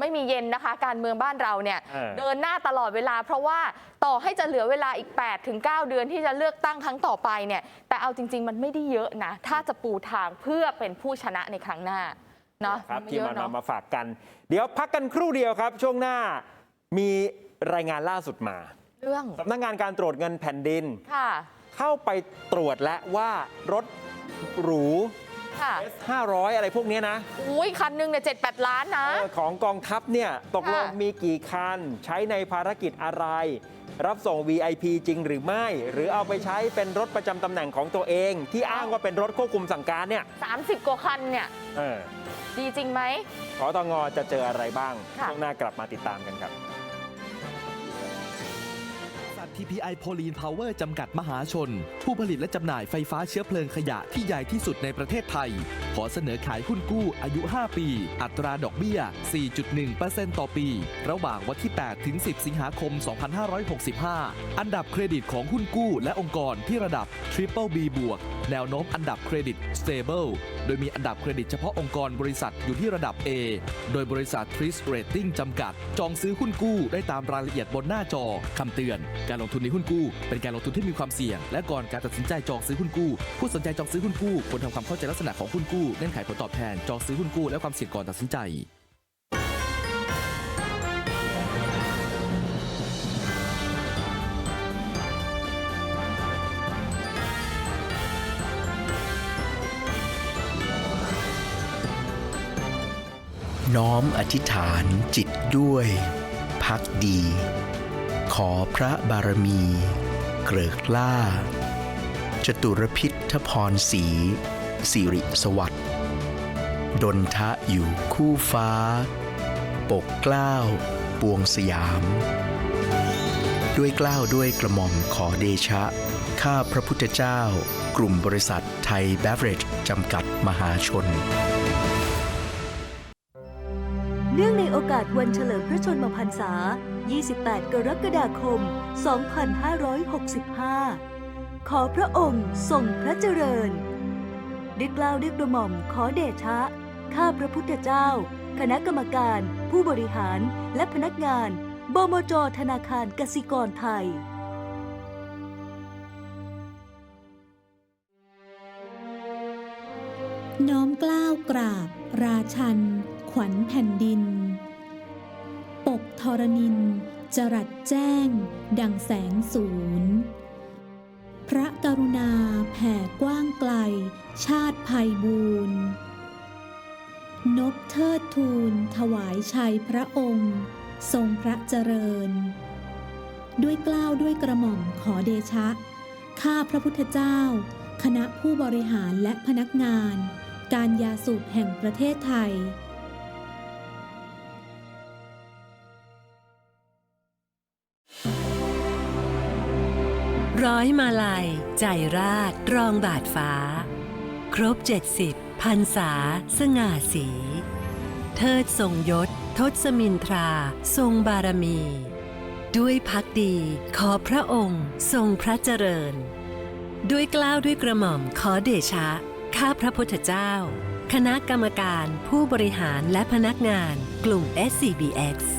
ไม่มีเย็นนะคะ การเมืองบ้านเราเนี่ยเออ เดินหน้าตลอดเวลา เพราะว่าต่อให้จะเหลือเวลาอีก8ถึง9เดือนที่จะเลือกตั้งครั้งต่อไปเนี่ยแต่เอาจริง ๆ มันไม่ได้เยอะนะ ถ้าจะปูทางเพื่อเป็นผู้ชนะในครั้งหน้าเนาะครับไที่เยมาอะเนาะนำมาฝากกัน เดี๋ยวพักกันครู่เดียวครับ ช่วงหน้ามีรายงานล่าสุดมาเรื่องสำนักงานการตรวจเงินแผ่นดิน ค่ะ เข้าไปตรวจและว่ารถหรู ค่ะ S500 อะไรพวกเนี้ยนะอุ้ยคันหนึงเนี่ยเจ็ดแปดล้านนะ เออของกองทัพเนี่ยตกลงค่ะ มีกี่คัน ใช้ในภารกิจอะไร รับส่ง VIP จริงหรือไม่ หรือเอาไปใช้เป็นรถประจำตำแหน่งของตัวเอง ที่อ้างว่าเป็นรถควบคุมสั่งการเนี่ย30 กว่าคันเนี่ย เออดีจริงไหม ขอตงจะเจออะไรบ้างค่ะ ช่วงหน้ากลับมาติดตามกันครับบริษัท TPI โพลีนพาวเวอร์จำกัดมหาชน ผู้ผลิตและจำหน่ายไฟฟ้าเชื้อเพลิงขยะที่ใหญ่ที่สุดในประเทศไทย ขอเสนอขายหุ้นกู้อายุ 5 ปี อัตราดอกเบี้ย 4.1%ต่อปี ระหว่างวันที่ 8 ถึง 10 สิงหาคม 2565 อันดับเครดิตของหุ้นกู้และองค์กรที่ระดับ Triple B บวกแนวโน้มอันดับเครดิต Stable โดยมีอันดับเครดิตเฉพาะองค์กรบริษัทอยู่ที่ระดับ A โดยบริษัท Tris Rating จำกัด จองซื้อหุ้นกู้ได้ตามรายละเอียดบนหน้าจอคำเตือนการลงทุนในหุ้นกู้ เป็นการลงทุนที่มีความเสี่ยง และก่อนการตัดสินใจจองซื้อหุ้นกู้ ผู้สนใจจองซื้อหุ้นกู้ควรทำความเข้าใจลักษณะของหุ้นกู้เงื่อนไขผลตอบแทนจองซื้อหุ้นกู้และความเสี่ยงก่อนตัดสินใจน้อมอธิษฐานจิตด้วย พักดี ขอพระบารมี เกริกล่า จตุรพิทพรสีสิริสวัสดิ์ดนทะอยู่คู่ฟ้า ปกเกล้าวปวงสยาม ด้วยเกล้าวด้วยกระหม่อมขอเดชะ ข้าพระพุทธเจ้า กลุ่มบริษัทไทยเบเวอเรจจำกัดมหาชน โอกาสวันเฉลิมพระชนมพรรษา 28 กรกฎาคม 2565 ขอพระองค์ทรงพระเจริญได้กล่าวด้วยกระหม่อมขอเดชะ ข้าพระพุทธเจ้า คณะกรรมการ ผู้บริหารและพนักงาน บมจธนาคารกสิกรไทยน้อมกล้าวกราบ ราชัน ขวัญแผ่นดิน ธรณิน จรัสแจ้ง ดังแสงศูนย์พระกรุณาแผ่กว้างไกล ชาติภัยบูรณ์นบเทิดทูลถวายชัยพระองค์ ทรงพระเจริญ ด้วยกล้าวด้วยกระหม่อมขอเดชะ ข้าพระพุทธเจ้า คณะผู้บริหารและพนักงาน การยาสูบแห่งประเทศไทย ร้อยมาลัย ใจราชรองบาทฟ้า ครบ70พันษา สง่าสี เทิดทรงยศ ทศมินทรา ทรงบารมี ด้วยพักดีขอพระองค์ทรงพระเจริญ ด้วยกล้าวด้วยกระหม่อมขอเดชะ ข้าพระพุทธเจ้า คณะกรรมการผู้บริหารและพนักงานกลุ่ม SCBX